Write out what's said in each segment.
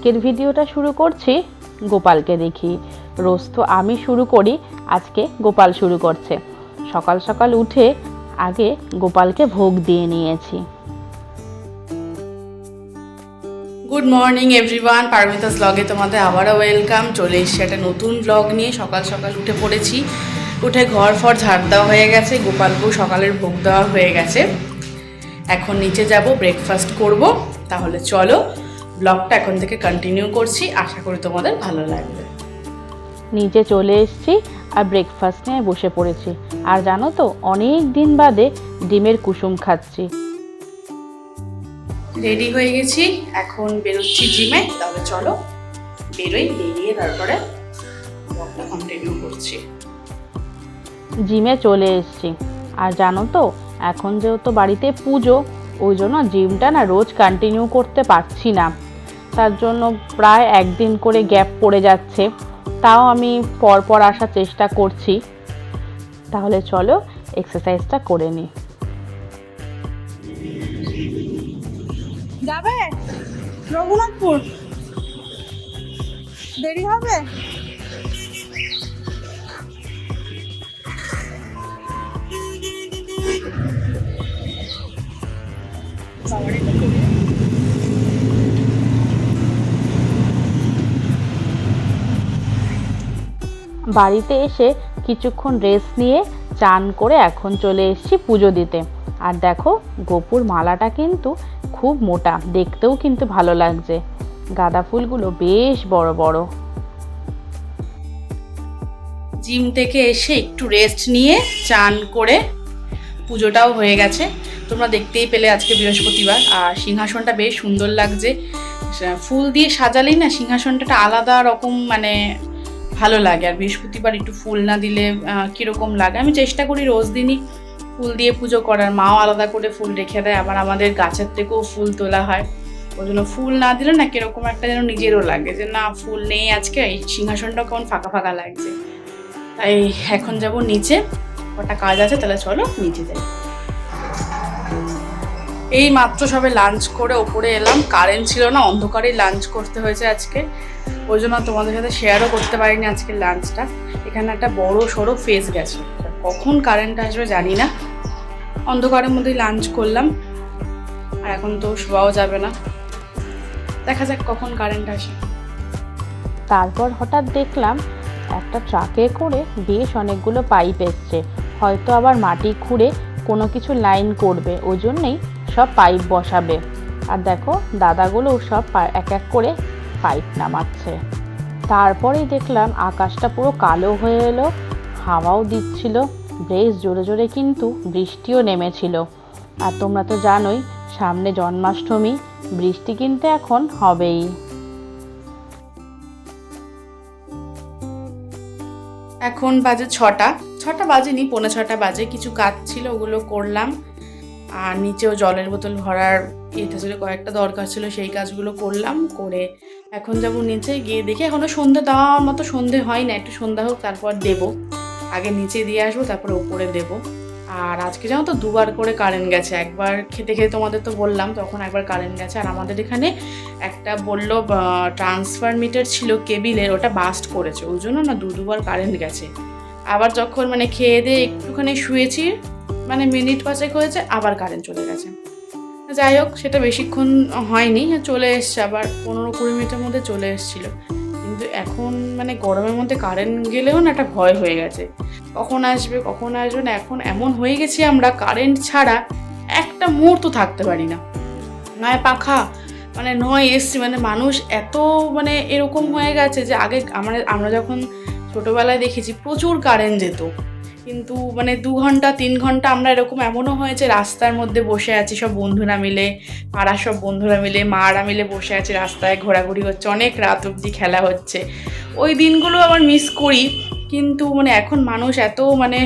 আজকের ভিডিওটা শুরু করছি গোপালকে দেখি। রোজ তো আমি শুরু করি, আজকে গোপাল শুরু করছে। সকাল সকাল উঠে আগে গোপালকে ভোগ দিয়ে নিয়েছি। গুড মর্নিং এভরিওয়ান পারমিতাস ব্লগে তোমাদের আবারও ওয়েলকাম চলে এসেছি একটা নতুন ব্লগ নিয়ে। সকাল সকাল উঠে পড়েছি। উঠে ঘর ফর ঝাড় দেওয়া হয়ে গেছে। গোপালকেও সকালের ভোগ দেওয়া হয়ে গেছে। এখন নিচে যাব ব্রেকফাস্ট করব। তাহলে চলো ব্লগটা এখন থেকে কন্টিনিউ করছি। আশা করি তোমাদের ভালো লাগবে। নিচে চলে এসেছি আর ব্রেকফাস্ট নিয়ে বসে পড়েছি। আর জানো তো অনেক দিন বাদে ডিমের কুসুম খাচ্ছি। রেডি হয়ে গেছি এখন বেরোচ্ছি জিমে। তাহলে চলো বেরোই বেরিয়ে তারপরে ব্লগটা কন্টিনিউ করছি। জিমে চলে এসেছি। আর জানো তো এখন যেহেতু বাড়িতে পুজো ওই জন্য জিমটা না রোজ কন্টিনিউ করতে পারছি না। তার জন্য প্রায় একদিন করে গ্যাপ পড়ে যাচ্ছে। তাও আমি পরপর আসার চেষ্টা করছি। তাহলে চলো এক্সারসাইজটা করে নিই যাবে? রঘুনাথপুর। দেরি হবে? বাড়িতে এসে কিছুক্ষণ রেস্ট নিয়ে চান করে এখন চলে এসেছি পুজো দিতে। আর দেখো, গোপুর মালাটা কিন্তু খুব মোটা, দেখতেও কিন্তু ভালো লাগছে। গাঁদা ফুলগুলো বেশ বড় বড়। জিম থেকে এসে একটু রেস্ট নিয়ে চান করে পুজোটাও হয়ে গেছে। তোমরা দেখতেই পেলে আজকে বৃহস্পতিবার, আর সিংহাসনটা বেশ সুন্দর লাগছে। ফুল দিয়ে সাজালেই না সিংহাসনটা আলাদা রকম মানে ভালো লাগে। আর বৃহস্পতিবার একটু ফুল না দিলে কীরকম লাগে? আমি চেষ্টা করি রোজ দিনই ফুল দিয়ে পুজো করার। মাও আলাদা করে ফুল রেখে দেয়। আবার আমাদের গাছের থেকেও ফুল তোলা হয়। ওই জন্য ফুল না দিলে না কীরকম একটা যেন নিজেরও লাগে যে, না, ফুল নেই আজকে। এই সিংহাসনটা কেমন ফাঁকা ফাঁকা লাগছে। তাই এখন যাব নিচে। কটা কাজ আছে, তাহলে চলো নিচে যাই। এই মাত্র সবে লাঞ্চ করে ওপরে এলাম। কারেন্ট ছিল না, অন্ধকারেই লাঞ্চ করতে হয়েছে আজকে। ওই জন্য তোমাদের সাথে শেয়ারও করতে পারিনি আজকে লাঞ্চটা এখানে একটা বড় সড়ো ফেস গেছে। কখন কারেন্ট আসবে জানি না। অন্ধকারের মধ্যেই লাঞ্চ করলাম। আর এখন তো শোয়াও যাবে না। দেখা যাক কখন কারেন্ট আসে। তারপর হঠাৎ দেখলাম একটা ট্রাকে করে বেশ অনেকগুলো পাইপ এসছে। হয়তো আবার মাটি খুঁড়ে কোনো কিছু লাইন করবে। ওই জন্যেই সব পাইপ বসাবে। আর দেখো, দাদাগুলো সব এক এক করে পাইপ নামাচ্ছে। তারপরেই দেখলাম আকাশটা পুরো কালো হয়ে এলো, হাওয়াও দিচ্ছিল। বেশ জোরে জোরে কিন্তু বৃষ্টিও নেমেছিল। আর তোমরা তো জানোই, সামনে জন্মাষ্টমী, বৃষ্টি কিন্তু এখন হবেই। এখন বাজে ছটা। ছটা বাজেনি, পৌনে ছটা বাজে। কিছু কাজ ছিল, ওগুলো করলাম। আর নিচেও জলের বোতল ভরার এটা ছিল কয়েকটা দরকার ছিল, সেই কাজগুলো করলাম, করে এখন যাব নিচে গিয়ে দেখি। এখনও সন্ধে দেওয়ার মতো সন্ধে হয় না একটু সন্ধ্যা হোক, তারপর দেব। আগে নিচে দিয়ে আসব, তারপর উপরে দেব। আর আজকে জানো তো, দুবার করে কারেন্ট গেছে। একবার খেতে খেতে তোমাদের তো বললাম, তখন একবার কারেন্ট গেছে। আর আমাদের এখানে একটা বলল ট্রান্সফার মিটার ছিল কেবিলের, ওটা বাস্ট করেছে। ওই জন্য না দু দুবার কারেন্ট গেছে। আবার যখন মানে খেয়ে দিয়ে একটুখানি শুয়েছি মানে মিনিট পাঁচেক হয়েছে, আবার কারেন্ট চলে গেছে। যাই হোক, সেটা বেশিক্ষণ হয়নি, চলে এসছে, আবার পনেরো কুড়ি মিনিটের মধ্যে চলে এসেছিল। কিন্তু এখন মানে গরমের মধ্যে কারেন্ট গেলেও না একটা ভয় হয়ে গেছে। কখন আসবে কখন আসবে না, এখন এমন হয়ে গেছি আমরা কারেন্ট ছাড়া একটা মুহূর্ত থাকতে পারি না। নয় পাখা মানে নয় এসছি মানে মানুষ এত মানে এরকম হয়ে গেছে যে আগে আমরা আমরা যখন ছোটোবেলায় দেখেছি, প্রচুর কারেন্ট যেত। কিন্তু মানে দু ঘণ্টা, তিন ঘণ্টা আমরা এরকম এমনও হয়েছে রাস্তার মধ্যে বসে আছি সব বন্ধুরা মিলে পাড়ার সব বন্ধুরা মিলে, মারা মিলে বসে আছি রাস্তায়, ঘোরাঘুরি হচ্ছে, অনেক রাত অবধি খেলা হচ্ছে। ওই দিনগুলো আবার মিস করি, কিন্তু মানে এখন মানুষ এত মানে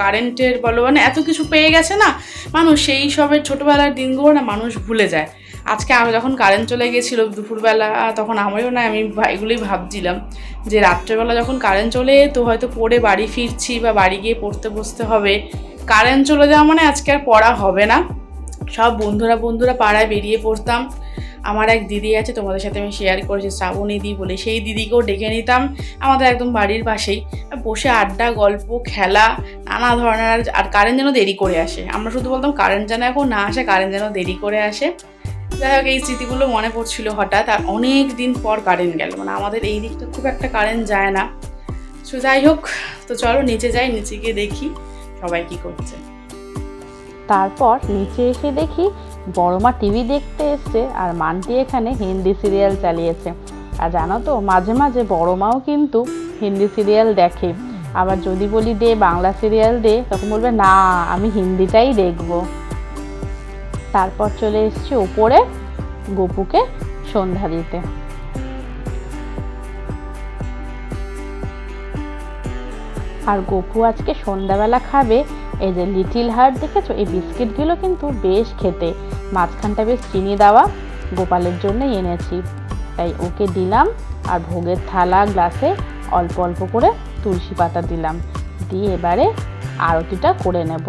কারেন্টের বলো মানে এত কিছু পেয়ে গেছে না, মানুষ সেই সবের ছোটোবেলার দিনগুলো না মানুষ ভুলে যায়। আজকে আমি যখন কারেন্ট চলে গেছিল দুপুরবেলা, তখন আমিও না, আমি এগুলোই ভাবছিলাম যে রাত্রেবেলা যখন কারেন্ট চলে তো হয়তো পড়ে বাড়ি ফিরছি বা বাড়ি গিয়ে পড়তে বসতে হবে। কারেন্ট চলে যাওয়া মানে আজকে আর পড়া হবে না। সব বন্ধুরা বন্ধুরা পাড়ায় বেরিয়ে পড়তাম। আমার এক দিদি আছে, তোমাদের সাথে আমি শেয়ার করেছি, শ্রাবণী দি বলে, সেই দিদিকেও ডেকে নিতাম। আমাদের একদম বাড়ির পাশেই। বসে আড্ডা, গল্প, খেলা, নানা ধরনের, আর কারেন্ট যেন দেরি করে আসে। আমরা শুধু বলতাম কারেন্ট যেন এখন না আসে কারেন্ট যেন দেরি করে আসে। যাই হোক, এই স্মৃতিগুলো মনে পড়ছিল হঠাৎ, আর অনেক দিন পর কারেন্ট গেল। মানে আমাদের এই দিকটা খুব একটা কারেন্ট যায় না। তো যাই হোক, তো চলো নিচে যাই, নিচে গিয়ে দেখি সবাই কি করছে। তারপর নিচে এসে দেখি বড় মা টিভি দেখতে এসছে, আর মানটি এখানে হিন্দি সিরিয়াল চালিয়েছে। আর জানো তো, মাঝে মাঝে বড় মাও কিন্তু হিন্দি সিরিয়াল দেখে। আবার যদি বলি দে বাংলা সিরিয়াল দে, তখন বলবে, না, আমি হিন্দিটাই দেখব। তারপর চলে এসেছি ওপরে গপুকে সন্ধ্যা দিতে। আর গপু আজকে সন্ধ্যাবেলা খাবে, এই যে লিটিল হার্ট দেখেছ? এই বিস্কিটগুলো কিন্তু বেশ খেতে। মাঝখানটা বেশ চিনি দেওয়া গোপালের জন্যই এনেছি। তাই ওকে দিলাম আর ভোগের থালা গ্লাসে অল্প অল্প করে তুলসী পাতা দিলাম। দিয়ে এবারে আরতিটা করে নেব।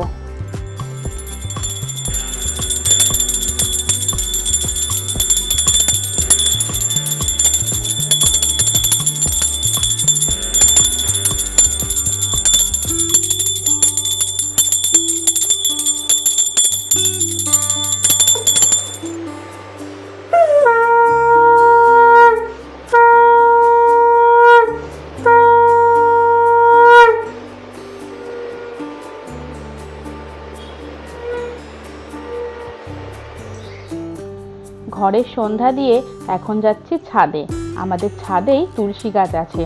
ঘরের সন্ধ্যা দিয়ে এখন যাচ্ছি ছাদে। আমাদের ছাদেই তুলসী গাছ আছে।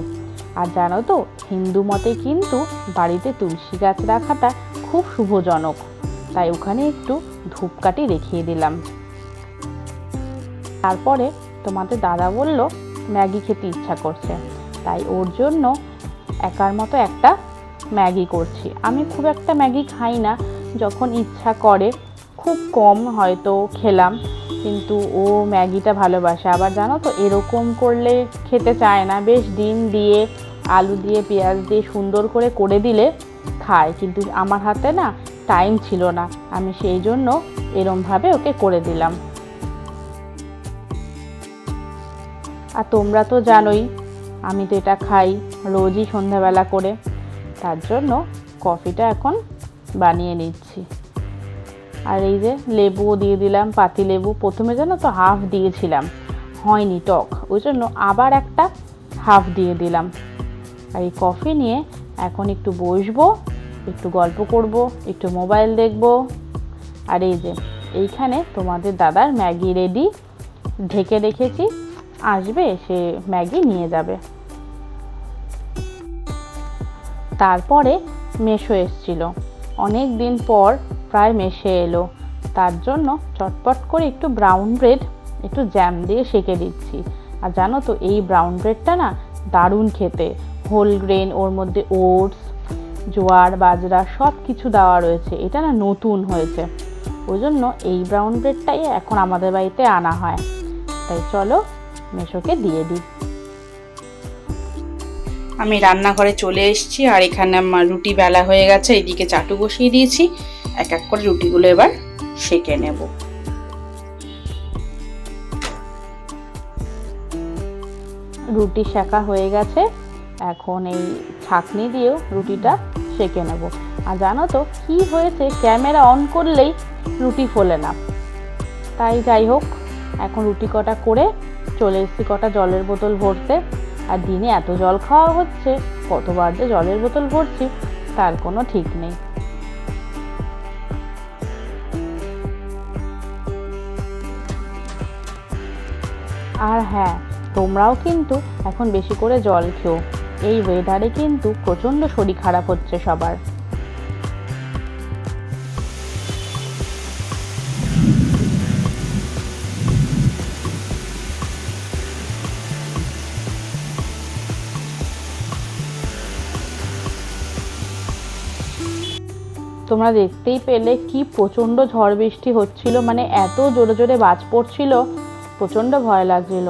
আর জানো তো, হিন্দু মতে কিন্তু বাড়িতে তুলসী গাছ রাখাটা খুব শুভজনক। তাই ওখানে একটু ধূপকাঠি রেখিয়ে দিলাম। তারপরে তোমাদের দাদা বলল, ম্যাগি খেতে ইচ্ছা করছে। তাই ওর জন্য একার মতো একটা ম্যাগি করছি। আমি খুব একটা ম্যাগি খাই না। যখন ইচ্ছা করে, খুব কম হয়তো খেলাম। কিন্তু ও ম্যাগিটা ভালোবাসে। আবার জানো তো, এরকম করলে খেতে চায় না। বেশ ডিম দিয়ে, আলু দিয়ে, পেঁয়াজ দিয়ে সুন্দর করে করে দিলে খায়। কিন্তু আমার হাতে না টাইম ছিল না। আমি সেই জন্য এরমভাবে ওকে করে দিলাম। আর তোমরা তো জানোই, আমি তো এটা খাই রোজই সন্ধ্যাবেলা করে। তার জন্য কফিটা এখন বানিয়ে নিচ্ছি। আর এই যে লেবুও দিয়ে দিলাম, পাতি লেবু। প্রথমে যেন তো হাফ দিয়েছিলাম, হয়নি টক। ওই জন্য আবার একটা হাফ দিয়ে দিলাম। আর এই কফি নিয়ে এখন একটু বসবো, একটু গল্প করব, একটু মোবাইল দেখব। আর এই যে এইখানে তোমাদের দাদার ম্যাগি রেডি ঢেকে রেখেছি। আসবে, সে ম্যাগি নিয়ে যাবে। তারপরে মেশো এসছিল। অনেক দিন পর প্রায় মেশে এলো। তার জন্য চটপট করে একটু ব্রাউন ব্রেড একটু জ্যাম দিয়ে সেঁকে দিচ্ছি। আর জানো তো, এই ব্রাউন ব্রেডটা না দারুণ খেতে। হোল গ্রেন ওর মধ্যে ওটস জোয়ার, বাজরা সব কিছু দেওয়া রয়েছে। এটা না নতুন হয়েছে। ওই জন্য এই ব্রাউন ব্রেডটাই এখন আমাদের বাড়িতে আনা হয়। তাই চলো, মেশোকে দিয়ে দিই। আমি রান্নাঘরে চলে এসেছি আর এখানে আমার রুটি বেলা হয়ে গেছে এদিকে চাটু বসিয়ে দিয়েছি। এক এক করে রুটিগুলো এবার সেকে নেব। রুটি সেকা হয়ে গেছে, এখন এই ছাঁকনি দিয়েও রুটিটা সেকে নেব। আর জানো তো, কি হয়েছে, ক্যামেরা অন করলেই রুটি ফোলে না। তাই যাই হোক, এখন রুটি কটা করে চলে এসেছি, কটা জলের বোতল ভরতে। আর দিনে এত জল খাওয়া হচ্ছে, কতবার যে জলের বোতল ভরছি, তার কোনো ঠিক নেই। আর হ্যাঁ তোমরাও কিন্তু এখন বেশি করে জল খেও। এই ওয়েদারে কিন্তু প্রচণ্ড শরীর খারাপ হচ্ছে সবার। তোমরা দেখতেই পেলে কি প্রচণ্ড ঝড় বৃষ্টি হচ্ছিল মানে এত জোরে জোরে বাজ পড়ছিল, প্রচণ্ড ভয় লাগছিল।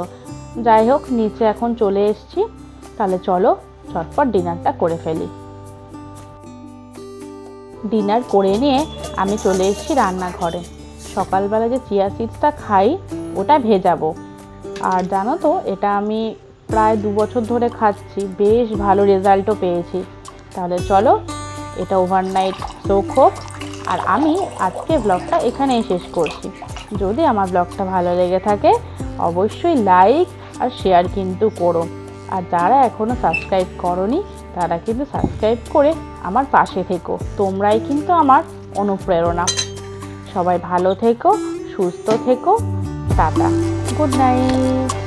যাই হোক, নিচে এখন চলে এসছি, তাহলে চলো চটপট ডিনারটা করে ফেলি। ডিনার করে নিয়ে আমি চলে এসেছি রান্নাঘরে। সকালবেলা যে চিয়া সিডসটা খাই, ওটা ভেজাবো। আর জানো তো, এটা আমি প্রায় দু বছর ধরে খাচ্ছি, বেশ ভালো রেজাল্টও পেয়েছি। তাহলে চলো এটা ওভারনাইট সোক হোক। আর আমি আজকে ব্লগটা এখানেই শেষ করছি। যদি আমার ব্লগটা ভালো লেগে থাকে, অবশ্যই লাইক আর শেয়ার কিন্তু করো। আর যারা এখনও সাবস্ক্রাইব করনি, তারা কিন্তু সাবস্ক্রাইব করে আমার পাশে থেকো। তোমরাই কিন্তু আমার অনুপ্রেরণা। সবাই ভালো থেকো, সুস্থ থেকো। টাটা। Good night.